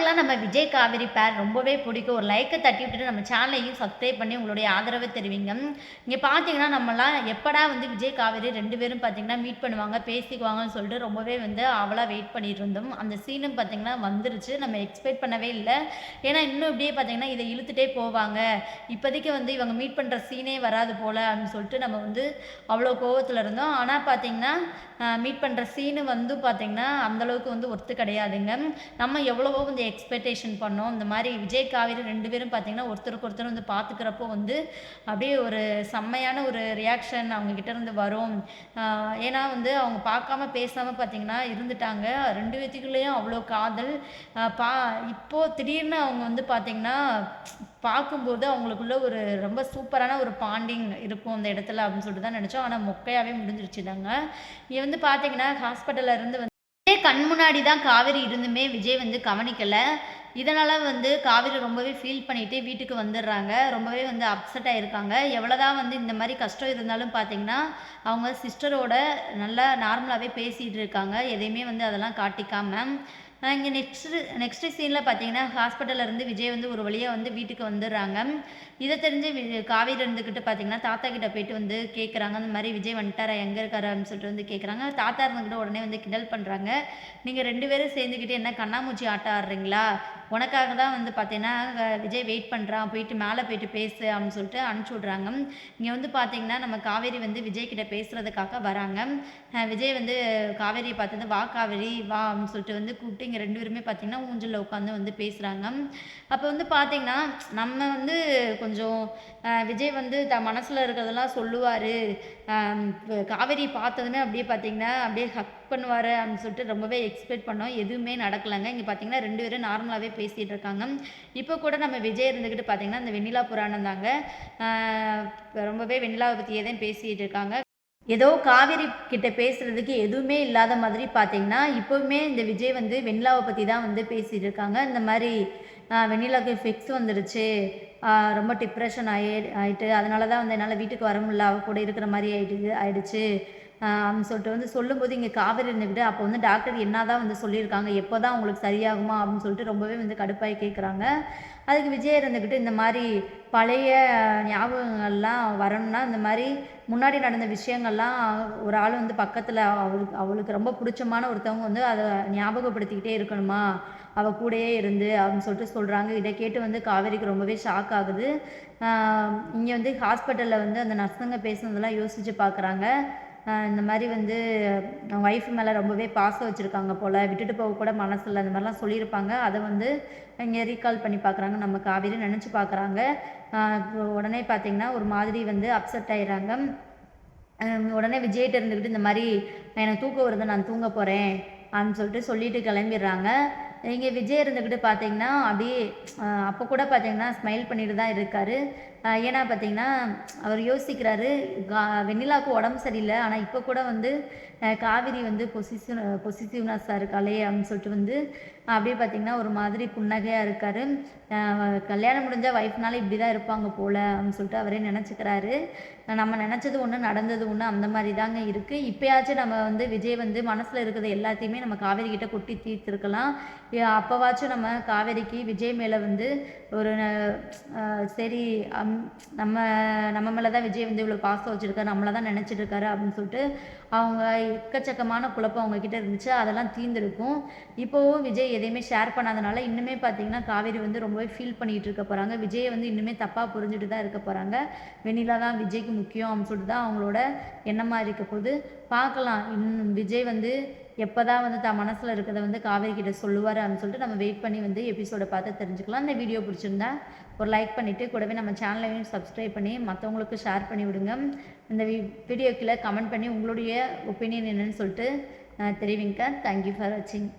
யாருக்கெல்லாம் நம்ம விஜய் காவேரி பேர் ரொம்பவே பிடிக்கும். ஒரு லைக்கை தட்டி விட்டுட்டு நம்ம சேனலையும் சப்ஸ்கிரைப் பண்ணி உங்களுடைய ஆதரவை தெரிவிங்க. இங்கே பார்த்தீங்கன்னா நம்மலாம் எப்படா வந்து விஜய் காவேரி ரெண்டு பேரும் பார்த்தீங்கன்னா மீட் பண்ணுவாங்க பேசிக்குவாங்கன்னு சொல்லிட்டு ரொம்பவே வந்து அவளாக வெயிட் பண்ணிட்டு இருந்தோம். அந்த சீனும் பார்த்தீங்கன்னா வந்துருச்சு. நம்ம எக்ஸ்பெக்ட் பண்ணவே இல்லை. ஏன்னா இன்னும் இப்படியே பார்த்தீங்கன்னா இதை இழுத்துட்டே போவாங்க. இப்போதைக்கு வந்து இவங்க மீட் பண்ணுற சீனே வராது போல் அப்படின்னு சொல்லிட்டு நம்ம வந்து அவ்வளோ கோவத்தில் இருந்தோம். ஆனால் பார்த்தீங்கன்னா மீட் பண்ணுற சீனு வந்து பார்த்தீங்கன்னா அந்தளவுக்கு வந்து ஒர்த்து கிடையாதுங்க. நம்ம எவ்வளவோ வந்து எக்ஸ்பெக்டேஷன் பண்ணோம். இந்த மாதிரி விஜய் காவேரி ரெண்டு பேரும் பார்த்திங்கன்னா ஒருத்தருக்கு ஒருத்தர் வந்து பார்த்துக்கிறப்போ வந்து அப்படியே ஒரு செம்மையான ஒரு ரியாக்ஷன் அவங்கக்கிட்ட இருந்து வரும். ஏன்னா வந்து அவங்க பார்க்காம பேசாமல் பார்த்திங்கன்னா இருந்துட்டாங்க. ரெண்டு பேத்துக்குள்ளேயும் அவ்வளோ காதல். பா இப்போது திடீர்னு அவங்க வந்து பார்த்திங்கன்னா பார்க்கும்போது அவங்களுக்குள்ள ஒரு ரொம்ப சூப்பரான ஒரு பாண்டிங் இருக்கும் அந்த இடத்துல அப்படின்னு சொல்லிட்டு தான் நினச்சோம் ஆனால் மொக்கையாகவே முடிஞ்சிருச்சுதாங்க இங்கே வந்து பார்த்தீங்கன்னா ஹாஸ்பிட்டலில் இருந்து விஜய் கண் முன்னாடி தான் காவேரி இருந்துமே விஜய் வந்து கவனிக்கலை. இதனால் வந்து காவிரி ரொம்பவே ஃபீல் பண்ணிவிட்டு வீட்டுக்கு வந்துடுறாங்க. ரொம்பவே வந்து அப்செட் ஆகிருக்காங்க எவ்வளோதான் வந்து இந்த மாதிரி கஷ்டம் இருந்தாலும் பார்த்தீங்கன்னா அவங்க சிஸ்டரோட நல்லா நார்மலாகவே பேசிகிட்டு இருக்காங்க. எதையுமே வந்து அதெல்லாம் காட்டிக்காமல் இங்கே நெக்ஸ்ட்டு நெக்ஸ்ட்டு சீனில் பார்த்தீங்கன்னா ஹாஸ்பிட்டலில் இருந்து விஜய் வந்து ஒரு வழியாக வந்து வீட்டுக்கு வந்துடுறாங்க. இதை தெரிஞ்சு காவேரி இருந்துக்கிட்டு பார்த்தீங்கன்னா தாத்தா கிட்ட போயிட்டு வந்து கேட்குறாங்க அந்த மாதிரி விஜய் வந்துட்டாரா எங்கே இருக்காரு அப்படின்னு சொல்லிட்டு வந்து கேட்குறாங்க தாத்தா இருந்துக்கிட்ட உடனே வந்து கிண்டல் பண்ணுறாங்க நீங்கள் ரெண்டு பேரும் சேர்ந்துக்கிட்டு என்ன கண்ணாமூச்சி ஆட்டம் ஆடுறீங்களா? உனக்காக தான் வந்து பார்த்தீங்கன்னா விஜய் வெயிட் பண்ணுறான் போயிட்டு மேலே போயிட்டு பேசு அப்படின்னு சொல்லிட்டு அனுப்பிச்சி விட்றாங்க. இங்கே வந்து பார்த்தீங்கன்னா நம்ம காவேரி வந்து விஜய் கிட்ட பேசுகிறதுக்காக வராங்க. விஜய் வந்து காவேரியை பார்த்தது வா காவேரி வா அப்படின்னு சொல்லிட்டு வந்து கூப்பிட்டு இங்கே ரெண்டு பேருமே பார்த்தீங்கன்னா ஊஞ்சலில் உட்காந்து வந்து பேசுகிறாங்க அப்போ வந்து பார்த்தீங்கன்னா நம்ம வந்து கொஞ்சம் விஜய் வந்து த மனசில் இருக்கிறதெல்லாம் சொல்லுவார். காவேரி பார்த்ததுமே அப்படியே பார்த்தீங்கன்னா அப்படியே ஹக் பண்ணுவார் அப்படின்னு சொல்லிட்டு ரொம்பவே எக்ஸ்பெக்ட் பண்ணோம். எதுவுமே நடக்கலைங்க. இங்கே பார்த்தீங்கன்னா ரெண்டு பேரும் நார்மலாகவே பேசிகிட்டு இருக்காங்க. இப்போ கூட நம்ம விஜய் இருந்துக்கிட்டு பார்த்தீங்கன்னா அந்த வெண்ணிலா புராணம் தாங்க. ரொம்பவே வெண்ணிலாவை பற்றியே தான் பேசிகிட்டு இருக்காங்க. ஏதோ காவேரி கிட்ட பேசுறதுக்கு எதுவுமே இல்லாத மாதிரி பார்த்தீங்கன்னா இப்போவுமே இந்த விஜய் வந்து வெண்ணிலாவை பற்றி தான் வந்து பேசிகிட்டு இருக்காங்க. இந்த மாதிரி வெண்ணிலாவுக்கு ஃபிக்ஸ் வந்துருச்சு. ரொம்ப டிப்ரெஷன் ஆகி ஆகிட்டு அதனால தான் வந்து என்னால் வீட்டுக்கு வர முடியல. அவ கூட இருக்கிற மாதிரி ஆகிட்டு ஆயிடுச்சு. அப்படின்னு சொல்லிட்டு வந்து சொல்லும்போது இங்கே காவேரி இருந்துக்கிட்டு அப்போ வந்து டாக்டர் என்ன தான் வந்து சொல்லியிருக்காங்க எப்போ தான் உங்களுக்கு சரியாகுமா அப்படின்னு சொல்லிட்டு ரொம்பவே வந்து கடுப்பாகி கேட்குறாங்க அதுக்கு விஜய் இருந்துக்கிட்டு இந்த மாதிரி பழைய ஞாபகங்கள்லாம் வரணும்னா இந்த மாதிரி முன்னாடி நடந்த விஷயங்கள்லாம் ஒரு ஆள் வந்து பக்கத்தில் அவளுக்கு அவளுக்கு ரொம்ப பிடிச்சமான ஒருத்தவங்க வந்து அதை ஞாபகப்படுத்திக்கிட்டே இருக்கணுமா? அவள் கூடயே இருந்து அப்படின்னு சொல்லிட்டு சொல்கிறாங்க இதை கேட்டு வந்து காவேரிக்கு ரொம்பவே ஷாக் ஆகுது. இங்கே வந்து ஹாஸ்பிட்டலில் வந்து அந்த நர்ஸுங்க பேசுனதெல்லாம் யோசித்து பார்க்குறாங்க இந்த மாதிரி வந்து ஒய்ஃப் மேலே ரொம்பவே பாசம் வச்சுருக்காங்க போல். விட்டுட்டு போக கூட மனசில் அந்த மாதிரிலாம் சொல்லியிருப்பாங்க. அதை வந்து இங்கே ரீகால் பண்ணி பார்க்குறாங்க நம்ம காவேரி நினச்சி பார்க்குறாங்க உடனே பார்த்திங்கன்னா ஒரு மாதிரி வந்து அப்செட் ஆயிடுறாங்க. உடனே விஜய்கிட்ட இருந்துக்கிட்டு இந்த மாதிரி எனக்கு தூக்கம் வருது நான் தூங்க போகிறேன் அப்படின்னு சொல்லிட்டு சொல்லிட்டு கிளம்பிடுறாங்க. இங்கே விஜய் இருந்துக்கிட்டு பார்த்தீங்கன்னா அப்படியே அப்போ கூட பார்த்தீங்கன்னா ஸ்மைல் பண்ணிட்டு தான் இருக்கார். ஏன்னா பார்த்தீங்கன்னா அவர் யோசிக்கிறாரு கா வெண்ணிலாவுக்கு உடம்பு சரியில்லை ஆனால் இப்போ கூட வந்து காவிரி வந்து பொசிசிவ் பொசிசிவ்னஸாக இருக்காளே அப்படின்னு சொல்லிட்டு வந்து அப்படியே பார்த்தீங்கன்னா ஒரு மாதிரி புன்னகையாக இருக்கார். கல்யாணம் முடிஞ்சால் ஒய்ஃப்னால இப்படி தான் இருப்பாங்க போல் அப்படின்னு சொல்லிட்டு அவரே நினச்சிக்கிறாரு. நம்ம நினச்சது ஒன்று நடந்தது ஒன்று அந்த மாதிரி தாங்க இருக்குது இப்போயாச்சும் நம்ம வந்து விஜய் வந்து மனசில் இருக்கிறது எல்லாத்தையுமே நம்ம காவேரி கிட்ட கொட்டி தீர்த்துருக்கலாம். அப்போவாச்சும் நம்ம காவேரிக்கு விஜய் மேலே வந்து ஒரு சரி நம்ம நம்ம மேலே தான் விஜய் வந்து இவ்வளோ பாசம் வச்சுருக்காரு நம்மளை தான் நினச்சிட்டு இருக்காரு அப்படின்னு சொல்லிட்டு அவங்க எக்கச்சக்கமான குழப்பம் அவங்கக்கிட்ட இருந்துச்சு. அதெல்லாம் தீர்ந்துருக்கும். இப்போவும் விஜய் எதையுமே ஷேர் பண்ணாதனால இன்னுமே பார்த்தீங்கன்னா காவேரி வந்து ரொம்பவே ஃபீல் பண்ணிகிட்டு இருக்க போகிறாங்க விஜயை வந்து இன்னுமே தப்பாக புரிஞ்சுட்டு தான் இருக்க போகிறாங்க வெண்ணிலா தான் விஜய்க்கு முக்கியம் அப்படின்னு சொல்லிட்டு தான் அவங்களோட எண்ணமாக இருக்க போது பார்க்கலாம். இன்னும் விஜய் வந்து எப்போ தான் வந்து தான் மனசில் இருக்கிறத வந்து காவேரி கிட்ட சொல்லுவார் அப்படின்னு சொல்லிட்டு நம்ம வெயிட் பண்ணி வந்து எபிசோடை பார்த்து தெரிஞ்சுக்கலாம். இந்த வீடியோ பிடிச்சிருந்தா ஒரு லைக் பண்ணிவிட்டு கூடவே நம்ம சேனலையும் சப்ஸ்கிரைப் பண்ணி மற்றவங்களுக்கு ஷேர் பண்ணி விடுங்க. இந்த வீடியோக்கில் கமெண்ட் பண்ணி உங்களுடைய ஒப்பீனியன் என்னன்னு சொல்லிட்டு தெரிவிங்க தேங்க்யூ ஃபார் வாட்சிங்